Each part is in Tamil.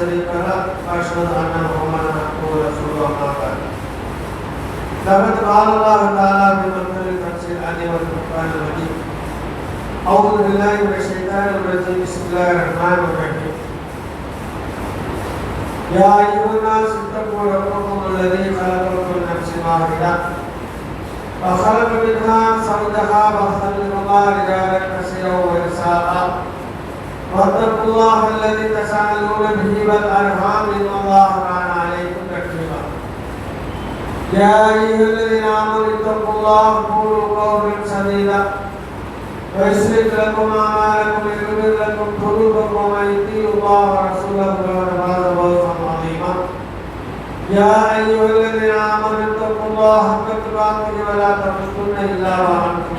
شريك له واشهد ان محمدا عبده ورسوله اما بعد لقد قال الله تعالى في مثل التفسير العليم والفرقان المجيد أعوذ بالله من الشيطان الرجيم. بسم الله الرحمن الرحيم. يا أيها الناس اتقوا ربكم الذي خلقكم من نفس واحدة وخلق منها زوجها وبث منهما رجالا كثيرا ونساء واتقوا الله الذي تساءلون به والأرحام إن الله كان عليكم رقيبا يا أيها الذين آمنوا اتقوا الله وقولوا قولا سديدا ويصلح لكم أعمالكم ويغفر لكم ذنوبكم ومن يطيع الله ورسوله فقد فاز فوزا عظيما يا أيها الذين آمنوا اتقوا الله حق تقاته ولا تموتن إلا وأنتم مسلمون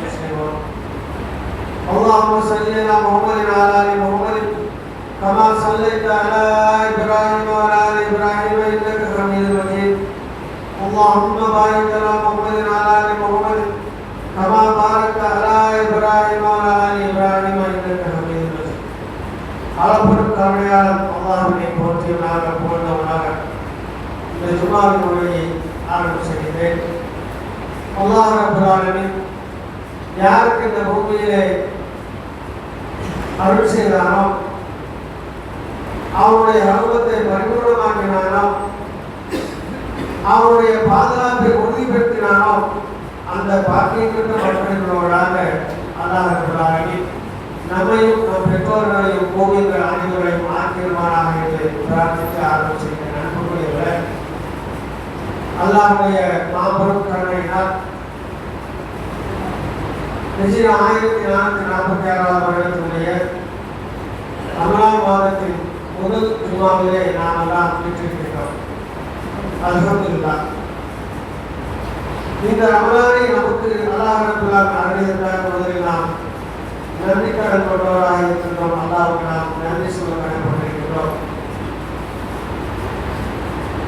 اللهم صل على محمد وعلى آل محمد كما صليت على إبراهيم وعلى آل إبراهيم إنك حميد مجيد اللهم بارك على محمد وعلى ال محمد كما باركت على ابراهيم وعلى ال ابراهيم انك حميد مجيد அளப்படும் கருணையாளர் அல்லாஹுவை போற்றியவனாக புகழ்ந்தவனாக இந்த ஜுமாவின் உரையை ஆரம்பிச்சிருக்கிறேன் அல்லாஹ் ரபுல்லாலமின் யாருக்கு இந்த பூமியிலே அருள் செய்தானோ அவனுடைய அனுபவத்தை பரிபூர்ணமாக்கினானோ அவனுடைய பாதுகாப்பை உறுதிப்படுத்தினானோ அந்த பாக்கியத்திற்கு மக்களினோடாக அல்லாஹி நம்மையும் நம் பெற்றோர்களையும் கோவில்கள் அனைவரையும் ஆக்கியமானாக என்று பிரார்த்தித்து ஆரம்பிச்சிருக்கிற நண்பர்களுடைய அல்லாஹுடைய மாபெரும் கருணையினால் நிச்சயம் ஆயிரத்தி நானூற்றி நாற்பத்தி ஆறாம் வருடத்தினுடைய ரமலான் மாதத்தின் முதல் ஜுமாவிலே நாம் எல்லாம் பெற்றிருக்கிறோம் அல்ஹம்துலில்லா இந்த ரமலானை நமக்கு அல்லாஹ் ரபுல்லாஹ் அருளியிருந்தார் முதலில் நாம் நன்றி கடன் கொண்டவராக இருக்கின்றோம் அல்லாவுக்கு நாம் நன்றி சொல்ல கடன்பட்டிருக்கின்றோம்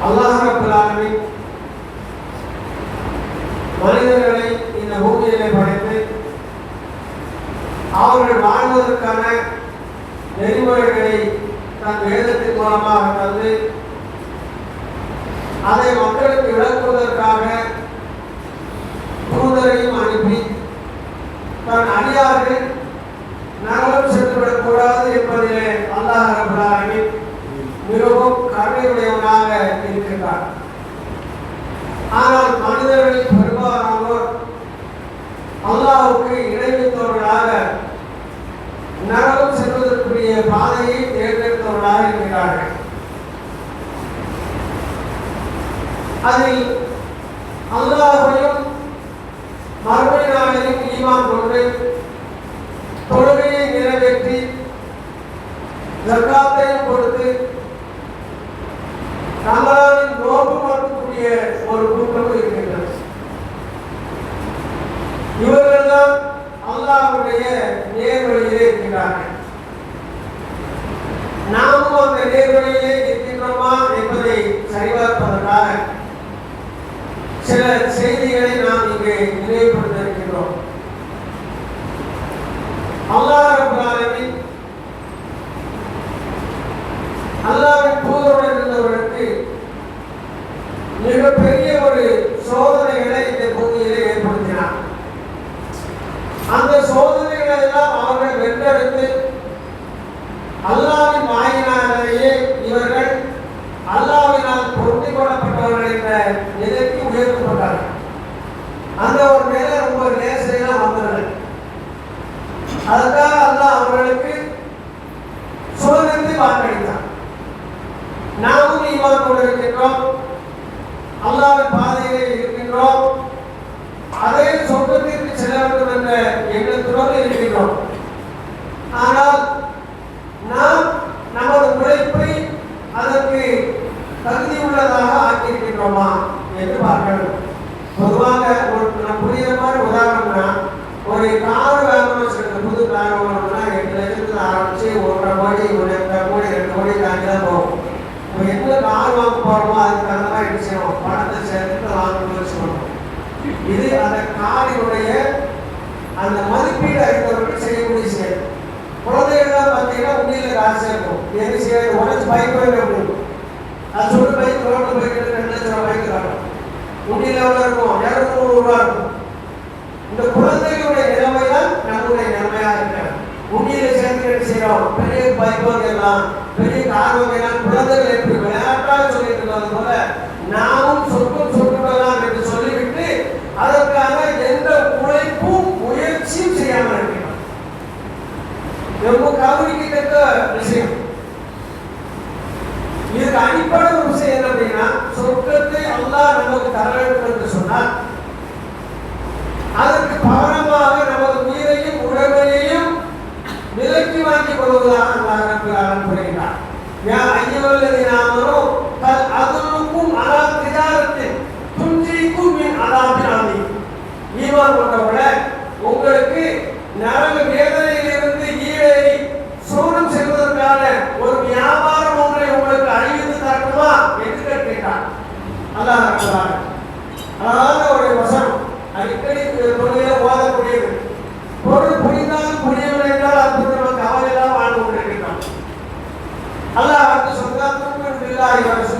அல்லாஹ் ரபுல்லாஹி மனிதர்களை இந்த பூமியிலே படைத்து அவர்கள் வாழ்வதற்கான நெறிமுறைகளை தன் வேதத்தின் மூலமாக தந்து அதை மக்களுக்கு விளக்குவதற்காக தூதரையும் அனுப்பி தன் அடியார்கள் நகரம் சென்றுவிடக்கூடாது என்பதிலே அல்லாஹ் ரபுல்லாமி மிகவும் கருணையுடையவனாக இருக்கின்றார் ஆனால் மனிதர்களில் பெரும்பாலானோர் அல்லாஹுக்கு இணைவித்தவர்களாக நரகம் செல்வதற்குரிய பாதையை தேர்ந்தெடுத்தவர்களாக இருக்கிறார்கள். அதில் அல்லாஹையும் மறுமை நாளையும் ஈமான் கொண்டு தொழுகையை நிறைவேற்றி ஜக்காத்தையும் நாமும் அந்த நேர்வழியிலே இருக்கின்றோமா என்பதை சரிபார்ப்பதற்காக சில செய்திகளை நாம் இங்கே நினைவுபடுத்த இருக்கின்றோம் அல்லாஹ் ரபுல்லாலமின் அல்லாவின் தூதருடன் எங்களுக்குள்ளாக இருக்கின்றோம் ஆனால் நாம் நமது உழைப்பை அதற்கு தகுதி உள்ளதாக ஆக்கியிருக்கின்றோமா என்று பார்க்கணும். பொதுவாக ஒரு புரியுற மாதிரி உதாரணம்னா ஒரு கார் வாங்கணும் சொல்ற புது கார் வாங்கணும்னா எட்டு லட்சத்துல ஆரம்பிச்சு ஒன்றரை கோடி ஒன்றரை கோடி ரெண்டு கோடி தாண்டி தான் போகும். இப்போ எந்த கார் வாங்க போறோமோ அதுக்கு தகுந்த மாதிரி என்ன செய்யணும்? பணத்தை சேர்த்துட்டு வாங்கணும்னு சொல்லணும் இது அந்த காரினுடைய அந்த மதிப்பீடு அறிந்தவர்கள் செய்யக்கூடிய செயல் குழந்தைகள்லாம் பார்த்தீங்கன்னா உண்மையில் காசு இருக்கும் எது செய்ய உடச்சு பைக் வாங்க அது சொல்லி பைக் ரோட்டில் போய்க்கிட்டு ரெண்டு லட்சம் ரூபாய் பைக் தரணும் உண்மையில் எவ்வளோ இருக்கும்? இரநூறு ரூபா இருக்கும். இந்த குழந்தைகளுடைய நிலைமை தான் நம்முடைய நிலைமையாக இருக்கிறது உண்மையில சேர்த்து என்ன செய்யறோம் பெரிய பைக் வாங்கலாம் பெரிய கார் வாங்கலாம் குழந்தைகள் எப்படி விஷயம் இதுக்கு அடிப்படை ஒரு விஷயம் என்ன அப்படின்னா சொர்க்கத்தை அல்லா நமக்கு தர வேண்டும் என்று சொன்னால் அதற்கு பவர்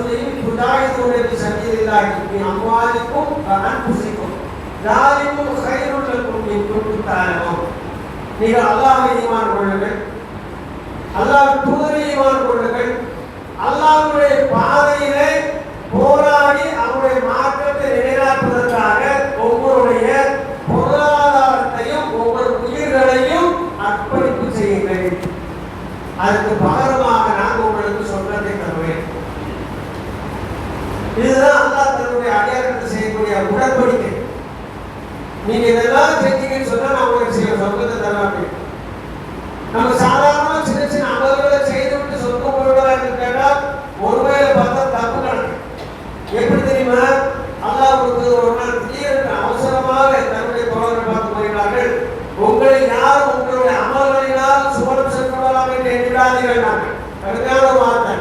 رسولهم تجاهدون في سبيل الله بأموالكم وأنفسكم ذلكم خير நீங்கள் அல்லாஹை ஈமான் கொள்ளுங்கள் அல்லாஹ் தூரி ஈமான் கொள்ளுங்கள் அல்லாஹுடைய பாதையிலே போராடி அவருடைய மாற்றத்தை நிலைநாட்டுவதற்காக ஒவ்வொருடைய பொருளாதாரத்தையும் ஒவ்வொரு உயிர்களையும் அர்ப்பணிப்பு செய்யுங்கள் அதுக்கு பாரத இதுதான் அல்லாஹ் தன்னுடைய அடையாளத்தை செய்யக்கூடிய உடன்படிக்கை. நீங்க இதெல்லாம் செஞ்சீங்கன்னு சொன்னா நான் உங்களுக்கு சில சொர்க்கத்தை தருவேன் நம்ம சாதாரணமா சின்ன சின்ன அமல்களை செய்து விட்டு சொர்க்கம் போடுவதா என்று கேட்டால் ஒருவேளை பார்த்தா தப்பு கணக்கு எப்படி தெரியுமா அல்லாஹ் ஒரு ஒரு நாள் திடீரென்று அவசரமாக தன்னுடைய தோழரை பார்த்து கூறினார்கள் உங்களை யார் உங்களுடைய அமல்களினால் சுவரம் சென்றவராம் என்று எண்ணிடாதீர்கள் நாங்கள் கடுமையான ஒரு வார்த்தை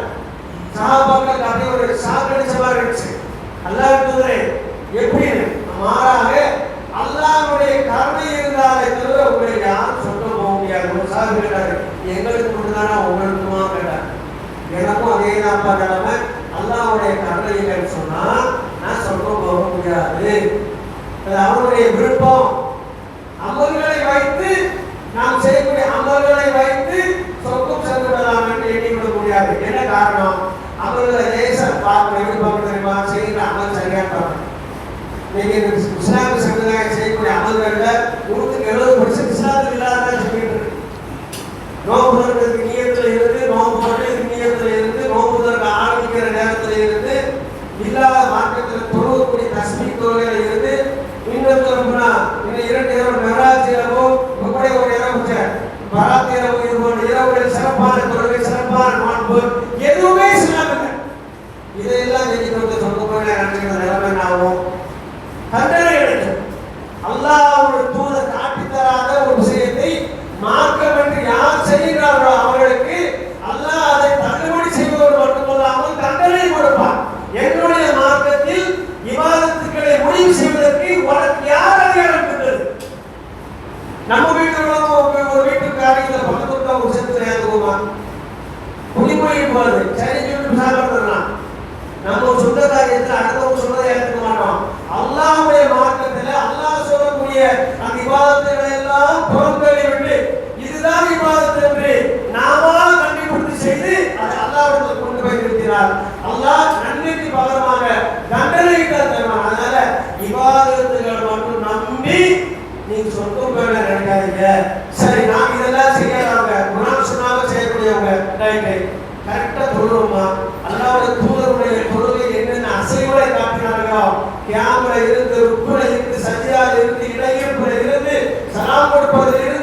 சகாபாக்கள் அப்படி ஒரு சாக்கடிச்ச மாதிரி இருந்துச்சு அல்லாஹ் தூதரே எப்படி மாறாக அல்லாஹ்வுடைய கருணை இருந்தாலே தவிர உங்களை யாரும் சொல்ல போக முடியாது ஒரு சாகு கேட்டாரு எங்களுக்கு மட்டும்தானா உங்களுக்குமா கேட்டார் எனக்கும் அதே தான் நிலைமை அல்லாஹ்வுடைய கேட்க இல்லைன்னு சொன்னா நான் சொர்க்கம் போக முடியாது. அது அவருடைய விருப்பம். அமல்களை வைத்து நாம் செய்யக்கூடிய அமல்களை வைத்து சொர்க்கம் சென்று விடலாம் என்று எண்ணிவிட முடியாது. என்ன காரணம்? அமல்களை லேசர் பார்க்க எப்படி பார்க்க தெரியுமா? செய்கிற அமல் சரியாக பார்க்கணும் நீங்க இஸ்லாமிய சமுதாயம் செய்யக்கூடிய அமல்கள்ல bigla நம்ம ஒரு காரியத்தில் அடுத்தவங்க சொல்றதை ஏற்றுக்க மாட்டோம். அல்லாஹுடைய மார்க்கத்தில் அல்லாஹ் சொல்லக்கூடிய அந்த விவாதத்தை எல்லாம் புறந்தள்ளி விட்டு இதுதான் விவாதம் என்று நாம கண்டுபிடித்து செய்து அதை அல்லாஹிடத்தில் கொண்டு போய் நிறுத்தினார். அல்லாஹ் நன்மைக்கு பகரமாக தண்டனை தருவான் அதனால விவாதத்துகள் மட்டும் நம்பி நீங்க சொந்தம் பேர நினைக்காதீங்க. சரி நாம் இதெல்லாம் செய்யாதவங்க குரான் செய்யக்கூடியவங்க. ரைட்டு. கரெக்டா தொழுவோமா அல்லாவோட அசைவுகளை காட்டினார்களாம். கேமரா இருந்து ருக்குல இருந்து சஜியால இருந்து இடையிருப்புல இருந்து சலாம் கொடுப்பதில் இருந்து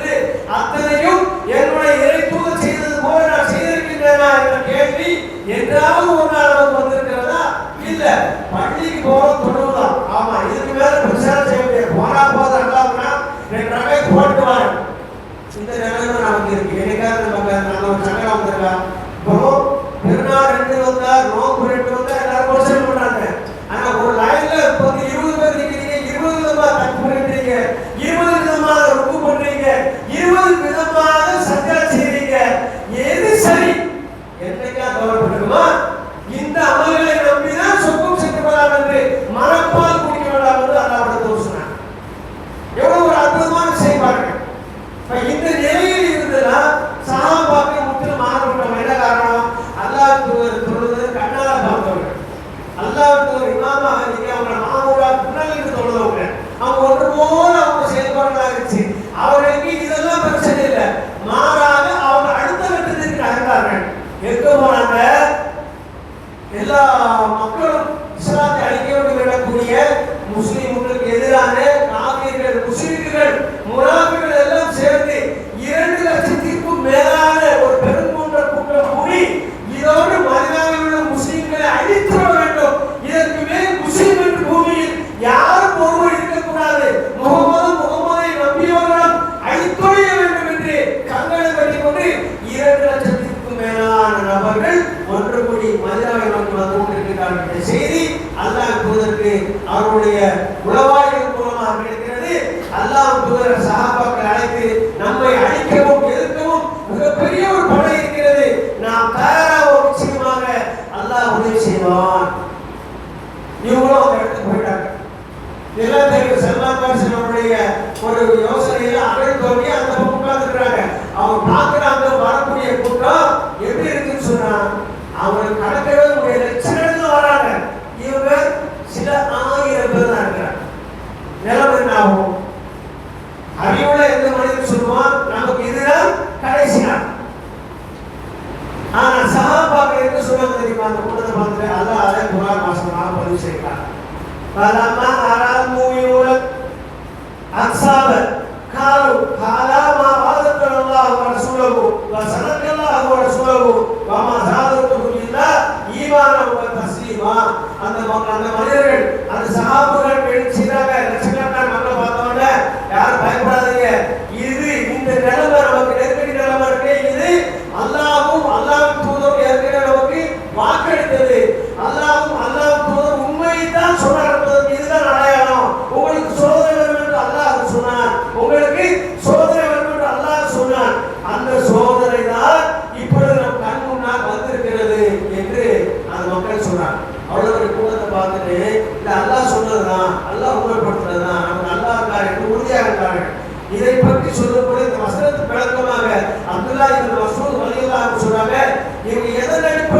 இவங்களும் அந்த இடத்துக்கு போயிட்டாங்க. எல்லாத்தையும் செல்வாக்காசனுடைய ஒரு யோசனையில அகழ் தோண்டி அந்த பக்கம் அவங்க பார்க்குற அந்த வரக்கூடிய கூட்டம் எப்படி ay kumar masama pa rin sa ika. Para maaramu yun at sabat, karo, hala, கொண்டு இது அல்லாஹ் சொன்னதுதான் அல்லாஹ் உண்மைப்படுத்துறது தான் அவன் நல்லா இருக்கார் என்று உறுதியாக இருக்கிறார்கள் இதை பற்றி சொல்லக்கூடிய இந்த வசனத்து விளக்கமாக அப்துல்லா இந்த மசூத் வலியுல்லா சொல்றாங்க இவங்க எதன் அடிப்படையில்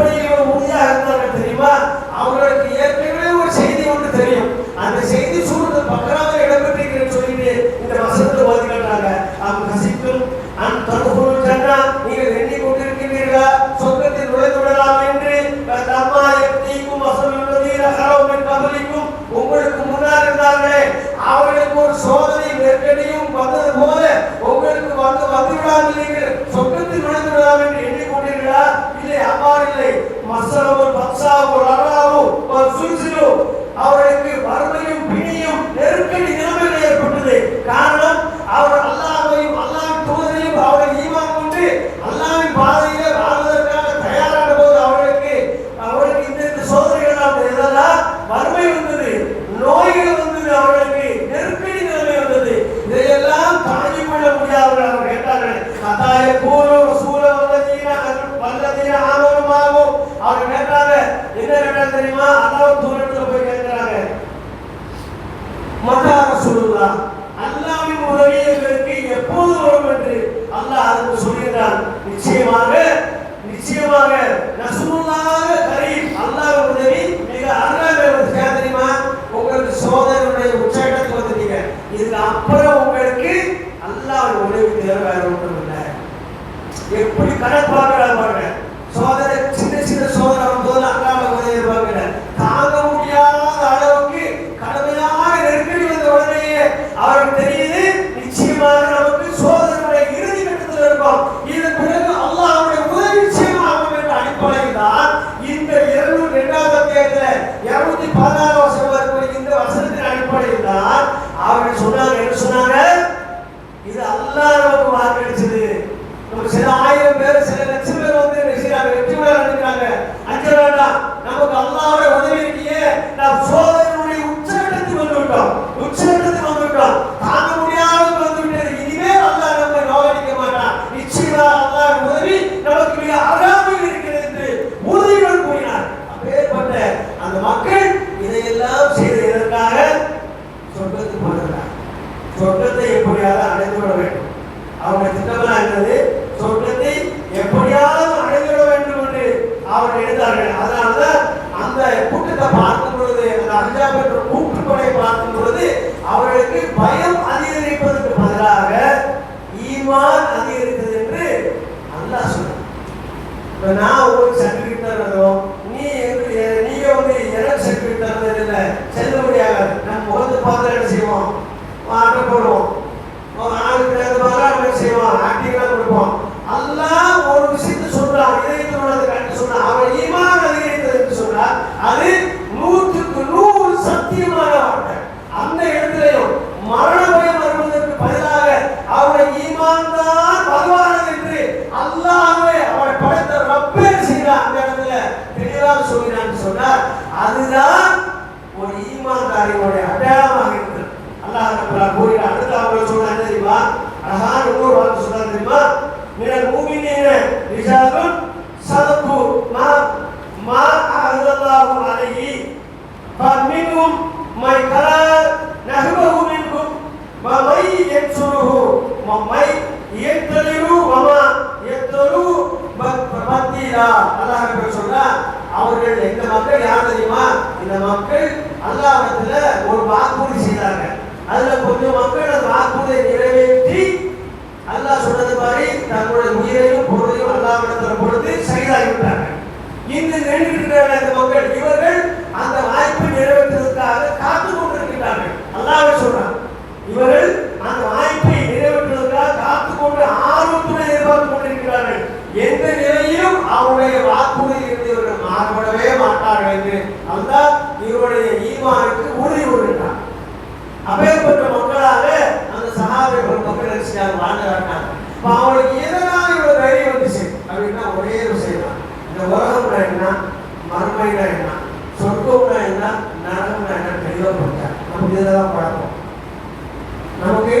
எல்லாரும் சோதனை நெருக்கடியும் வந்தது போல உங்களுக்கு வந்து வந்துவிடாது நீங்கள் சொர்க்கத்தில் நுழைந்து விடாமல் என்று எண்ணிக்கொண்டீர்களா? இல்லை அவ்வாறு இல்லை. மசலவும் பக்சாவும் ரகலாவும் சுல்சிலும் அவருடைய எதற்காக சொர்க்கத்துக்கு வருகிறார் சொர்க்கத்தை எப்படியாவது அடைந்து விட வேண்டும். அவருடைய திட்டமெல்லாம் இருந்தது சொர்க்கத்தை எப்படியாவது அடைந்து விட வேண்டும் என்று அவர்கள் எழுந்தார்கள் அதனால்தான் அந்த கூட்டத்தை பார்க்கும் பொழுது அந்த அஞ்சா பெற்ற கூட்டுப்படை பார்க்கும் பொழுது அவர்களுக்கு பயம் அதிகரிப்பதற்கு பதிலாக ஈமான் அதிகரித்தது என்று அல்லாஹ் சொன்னார் இப்போ நான் ஒரு சர்டிஃபிகேட் தருகிறோம் செல்லுபடியாக நம்ம முகத்து பார்த்து செய்வோம். ஆட்டை போடுவோம். ஆளுக்கு நேரம் பார்த்தா நம்ம செய்வோம். ஆக்டிங்லாம் ஒரு விஷயத்தை சொல்றான். சொன்னா அவன் ஈமான சொன்னா அது நூற்றுக்கு நூறு சத்தியமான வார்த்தை அந்த இடத்திலையும் மரண பயம் வருவதற்கு பதிலாக அவனை ஈமான் என்று அல்லாமே அவனை படைத்த ரப்பே செய்கிறான் அந்த இடத்துல தெளிவாக சொல்கிறான்னு சொன்னார். அதுதான் ஒரு ஈமான்காரியோடைய அடையாளமாக இருக்குது அல்லாஹ் நம்மளா கூறினார் அடுத்து அவங்க சொன்னாங்க தெரியுமா? அழகான இன்னொரு வார்த்தை சொன்னாங்க தெரியுமா? மினல் மூமினீன ரிஜாலுன் சதக்கு மா மா அஹதல்லாஹு அலைஹி ஃபமின்ஹும் மை கலா அவருடைய வாக்குறுதி இருந்து இவர்கள் மாறுபடவே மாட்டார்கள் என்று அந்த இவருடைய ஈமானுக்கு உறுதி கொடுக்கிறார் அப்பேற்பட்ட மக்களாக அந்த சகாபிகள் மக்கள் நினைச்சார் வாழ்ந்து இப்போ அவங்களுக்கு எதனால் இவ்வளவு தைரியம் வந்துச்சு? அப்படின்னா ஒரே விஷயம் தான் இந்த உலகம்னா என்ன? மறுமைனா என்ன? சொர்க்கம்னா என்ன? நரகம்னா என்ன? தெளிவாக கொடுத்தார் நமக்கு இதில் தான் பழக்கம். நமக்கு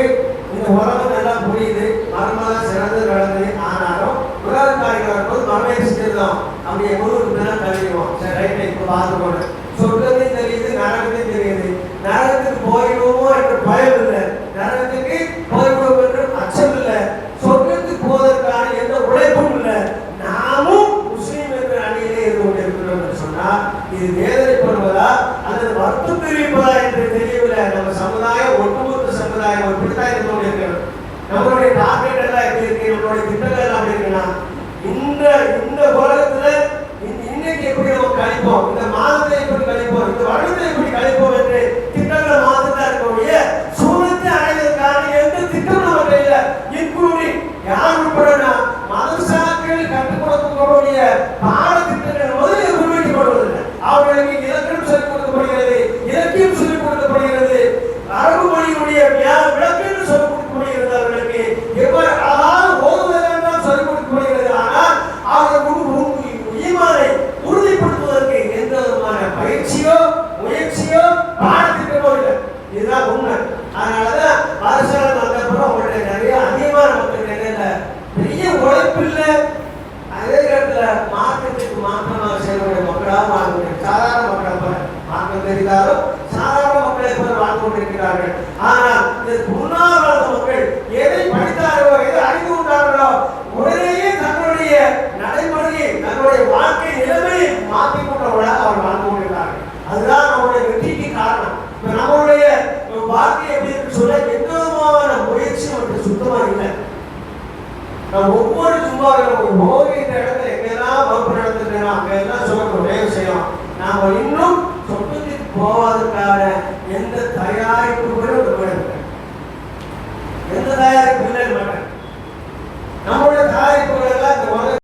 இந்த உலகம் நல்லா புரியுது. மர்மம் சிறந்து நடந்து காரியமாக வரும்போது மனவயசு தான் நம்முடைய குருவுக்கு மேலே தள்ளிடுவோம் சரி ரைட்டை இப்போ பார்த்து போனேன் சொர்க்கத்தையும் தெரியுது நரகத்தையும் தெரியுது. கொண்டிருக்கிறார்கள். ஆனால்